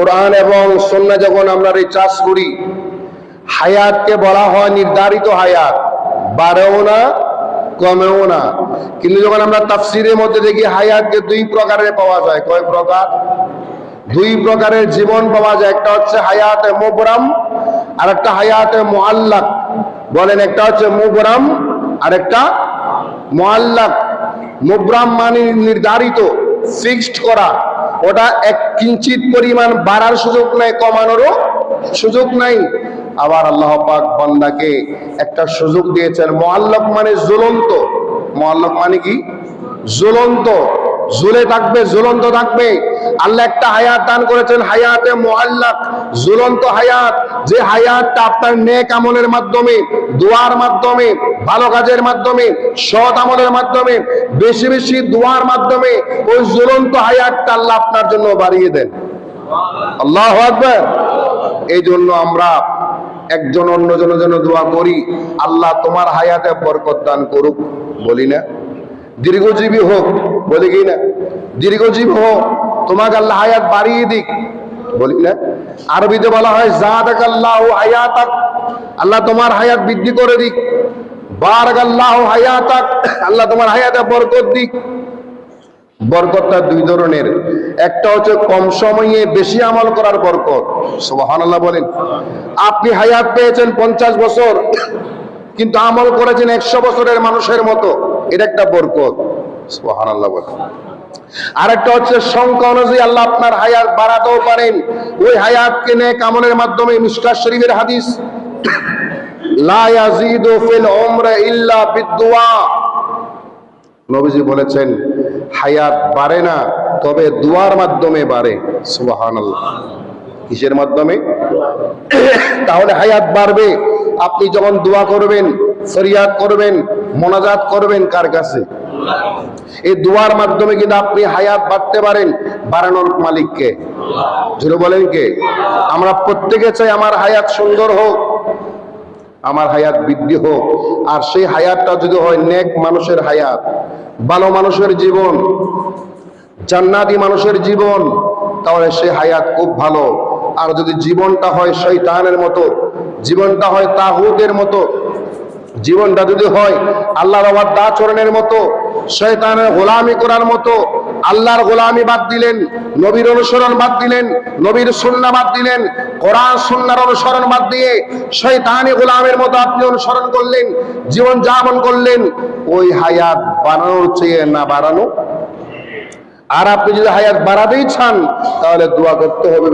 কোরআন এবং সন্না যখন আমরা রিচার্জ করি, হায়াতকে বলা হয় নির্ধারিত হায়াত। বাড়েও না, কমেও না। কিন্তু যখন আমরা তাফসিরের মধ্যে দেখি হায়াতকে দুই প্রকারের পাওয়া যায়। কয় প্রকার? দুই প্রকারের জীবন পাওয়া যায়। একটা হচ্ছে হায়াতে মোবরাম আর একটা হায়াতে মোয়াল্লাক বলেন একটা হচ্ছে মোবরাম আর একটা মোয়াল্লাক মোবরাম মানে নির্ধারিত, ফিক্সড করা। ওটা এক কিঞ্চিত পরিমাণ বাড়ার সুযোগ নাই, কমানোরও সুযোগ নাই। আবার আল্লাহ পাক বান্দাকে একটা সুযোগ দিয়েছেন মোয়াল্লক মানে জ্বলন্ত। মোয়াল্লক মানে কি? জ্বলন্ত। জ্বলে থাকবে, জ্বলন্ত থাকবে। আল্লাহ একটা হায়াত দান করেছেন, হায়াতে মোয়াল্লাক ঝুলন্ত হায়াত। যে হায়াতটা আপনার নেক আমলের মাধ্যমে, দোয়ার মাধ্যমে, ভালো কাজের মাধ্যমে, সৎ আমলের মাধ্যমে, বেশি বেশি দোয়ার মাধ্যমে, ওই ঝুলন্ত হায়াতটা আল্লাহ আপনার জন্য বাড়িয়ে দেন। আল্লাহ আকবার। এই জন্য আমরা একজন অন্যজনের জন্য দোয়া করি, আল্লাহ তোমার হায়াতে বরকত দান করুক, বলি না। দীর্ঘজীবী হোক, বলি কি না? দীর্ঘজীবী হোক তোমাকে আল্লাহ হায়াত বাড়িয়ে দিক। বলি না? আরবিতে বলা হয় জাদাক আল্লাহ হায়াতাক। আল্লাহ তোমার হায়াত বৃদ্ধি করে দিক। আল্লাহ আল্লাহ তোমার হায়াতে বরকত দিক। দুই ধরনের। একটা হচ্ছে কম সময়ে বেশি আমল করার বলেন, আপনি হায়াত পেয়েছেন পঞ্চাশ বছর, কিন্তু আমল করেছেন একশো বছরের মানুষের মতো। এটা একটা বরকত। সোহান আল্লাহ বলেন। আরেকটা হচ্ছে অনুযায়ী আল্লাহ আপনার হায়াত বাড়াতেও পারেন। ওই আমলের মাধ্যমে মিসকাত শরীফের হাদিস বলেছেন, হায়াত বাড়ে না, তবে দুয়ার মাধ্যমে বাড়ে। সুবহানাল্লাহ। কিসের মাধ্যমে? তাহলে হায়াত বাড়বে। আপনি যখন দোয়া করবেন, ফরিয়াদ করবেন, মোনাজাত করবেন কার কাছে? এই দোয়ার মাধ্যমে কিন্তু আপনি হায়াত বাড়তে পারেন বাড়ানোর মালিককে। জুড়ে বলেন কে? আমরা প্রত্যেকে চাই আমার হায়াত সুন্দর হোক, আমার হায়াত বৃদ্ধি হোক। আর সেই হায়াতটা যদি হয় নেক মানুষের হায়াত, ভালো মানুষের জীবন, জান্নাতি মানুষের জীবন, তাহলে সে হায়াত খুব ভালো। আর যদি জীবনটা হয় শৈতানের মতো, জীবনটা হয় তাহুদের মতো, জীবনটা যদি হয় আল্লাহর আবার দাচরণের মতো, শয়তানের গোলামি করার মতো, আল্লাহর গোলামি বাদ দিলেন, নবীর অনুসরণ বাদ দিলেন, নবীর সুন্না বাদ দিলেন, কোরআন সুন্নার অনুসরণ বাদ দিয়ে শয়তানি গোলামের মতো আপনি অনুসরণ করলেন, জীবন যাপন করলেন, ওই হায়াত বাড়ানোর চেয়ে না বাড়ানো। আর আপনি যদি হায়াত বাড়াতেই চান, তাহলে দোয়া করতে হবে।